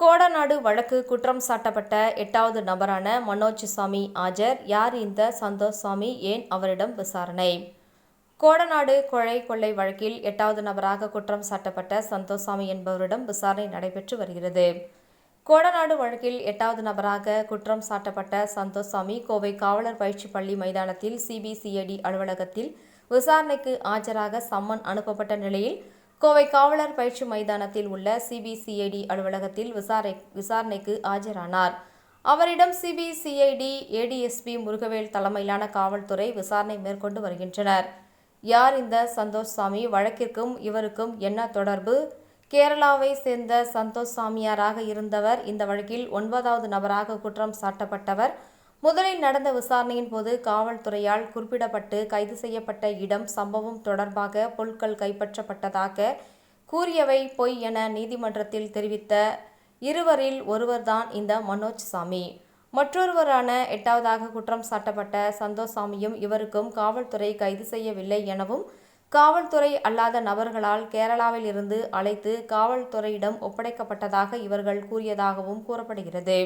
கோடநாடு வழக்கு குற்றம் சாட்டப்பட்ட எட்டாவது நபரான மனோஜ் சாமி ஆஜர். யார் இந்த சந்தோஷ் சாமி? ஏன் அவரிடம் விசாரணை? கோடநாடு கொலை கொள்ளை வழக்கில் எட்டாவது நபராக குற்றம் சாட்டப்பட்ட சந்தோஷ் சாமி என்பவரிடம் விசாரணை நடைபெற்று வருகிறது. கோடநாடு வழக்கில் எட்டாவது நபராக குற்றம் சாட்டப்பட்ட சந்தோஷ் சாமி கோவை காவலர் பயிற்சி பள்ளி மைதானத்தில் சிபிசிஐடி அலுவலகத்தில் விசாரணைக்கு ஆஜராக சம்மன் அனுப்பப்பட்ட நிலையில் கோவை காவலர் பயிற்சி மைதானத்தில் உள்ள சிபிசிஐடி அலுவலகத்தில் விசாரணை விசாரணைக்கு ஆஜரானார். அவரிடம் சிபிசிஐடி ஏடிஎஸ்பி முருகவேல் தலைமையிலான காவல்துறை விசாரணை மேற்கொண்டு வருகின்றனர். யார் இந்த சந்தோஷ் சாமி வழக்கிற்கும் இவருக்கும் என்ன தொடர்பு? கேரளாவை சேர்ந்த சந்தோஷ் சாமியாராக இருந்தவர் இந்த வழக்கில் ஒன்பதாவது நபராக குற்றம் சாட்டப்பட்டவர். முதலில் நடந்த விசாரணையின் போது காவல்துறையால் குறிப்பிடப்பட்டு கைது செய்யப்பட்ட இடம் சம்பவம் தொடர்பாக பொருட்கள் கைப்பற்றப்பட்டதாக கூறியவை பொய் என நீதிமன்றத்தில் தெரிவித்த இருவரில் ஒருவர்தான் இந்த மனோஜ் சாமி. மற்றொருவரான எட்டாவதாக குற்றம் சாட்டப்பட்ட சந்தோஷ் சாமியும் இவருக்கும் காவல்துறை கைது செய்யவில்லை எனவும் காவல்துறை அல்லாத நபர்களால் கேரளாவில் இருந்து அழைத்து காவல்துறையிடம் ஒப்படைக்கப்பட்டதாக இவர்கள் கூறியதாகவும் கூறப்படுகிறது.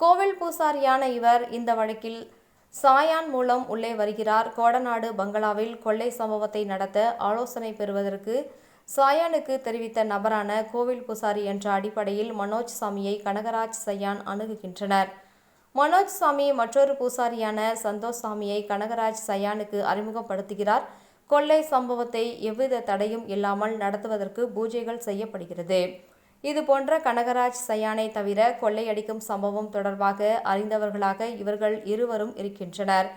கோவில் பூசாரியான இவர் இந்த வழக்கில் சாயான் மூலம் உள்ளே வருகிறார். கோடநாடு பங்களாவில் கொள்ளை சம்பவத்தை நடத்த ஆலோசனை பெறுவதற்கு சாயானுக்கு தெரிவித்த நபரான கோவில் பூசாரி என்ற அடிப்படையில் மனோஜ் சாமியை கனகராஜ் சையான் அணுகுகின்றனர். மனோஜ் சாமி மற்றொரு பூசாரியான சந்தோஷ் சாமியை கனகராஜ் சையானுக்கு அறிமுகப்படுத்துகிறார். கொள்ளை சம்பவத்தை எவ்வித தடையும் இல்லாமல் நடத்துவதற்கு பூஜைகள் செய்யப்படுகிறது. இதுபோன்ற கனகராஜ் சயானை தவிர கொள்ளையடிக்கும் சம்பவம் தொடர்பாக அறிந்தவர்களாக இவர்கள் இருவரும் இருக்கின்றனர்.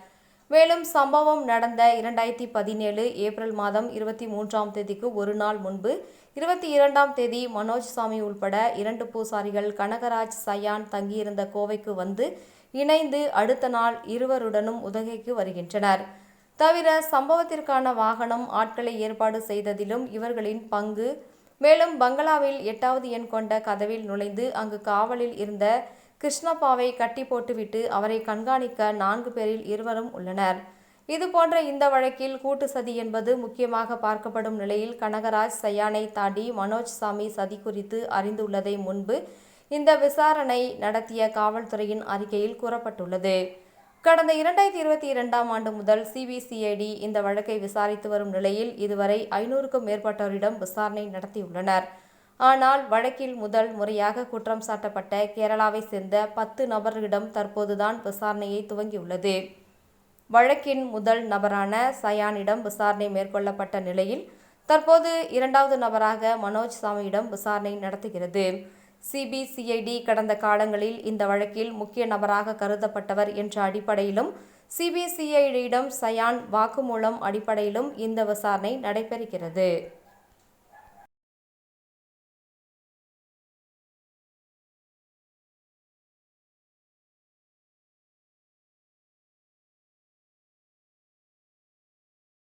மேலும் சம்பவம் நடந்த இரண்டாயிரத்தி பதினேழு ஏப்ரல் மாதம் இருபத்தி மூன்றாம் தேதிக்கு ஒரு நாள் முன்பு இருபத்தி இரண்டாம் தேதி மனோஜ் சாமி உள்பட இரண்டு பூசாரிகள் கனகராஜ் சயான் தங்கியிருந்த கோவைக்கு வந்து இணைந்து அடுத்த நாள் இருவருடனும் உதகைக்கு வருகின்றனர். தவிர சம்பவத்திற்கான வாகனம் ஆட்களை ஏற்பாடு செய்ததிலும் இவர்களின் பங்கு மேலும் பங்களாவில் எட்டாவது எண் கொண்ட கதவில் நுழைந்து அங்கு காவலில் இருந்த கிருஷ்ணப்பாவை கட்டி போட்டுவிட்டு அவரை கண்காணிக்க நான்கு பேரில் இருவரும் உள்ளனர். இதுபோன்ற இந்த வழக்கில் கூட்டு சதி என்பது முக்கியமாக பார்க்கப்படும் நிலையில் கனகராஜ் சையானை தாண்டி மனோஜ் சாமி சதி குறித்து அறிந்துள்ளதை முன்பு இந்த விசாரணை நடத்திய காவல்துறையின் அறிக்கையில் கூறப்பட்டுள்ளது. கடந்த இரண்டாயிரத்தி இருபத்தி இரண்டாம் ஆண்டு முதல் சிபிசிஐடி இந்த வழக்கை விசாரித்து வரும் நிலையில் இதுவரை ஐநூறுக்கும் மேற்பட்டோரிடம் விசாரணை நடத்தியுள்ளனர். ஆனால் வழக்கில் முதல் முறையாக குற்றம் சாட்டப்பட்ட கேரளாவை சேர்ந்த பத்து நபர்களிடம் தற்போதுதான் விசாரணையை துவங்கியுள்ளது. வழக்கின் முதல் நபரான சயானிடம் விசாரணை மேற்கொள்ளப்பட்ட நிலையில் தற்போது இரண்டாவது நபராக மனோஜ் சாமியிடம் விசாரணை நடத்துகிறது. சிபிசிஐடி கடந்த காலங்களில் இந்த வழக்கில் முக்கிய நபராக கருதப்பட்டவர் என்ற அடிப்படையிலும் சிபிசிஐடியிடம் சயான் வாக்குமூலம் அடிப்படையிலும் இந்த விசாரணை நடைபெறுகிறது.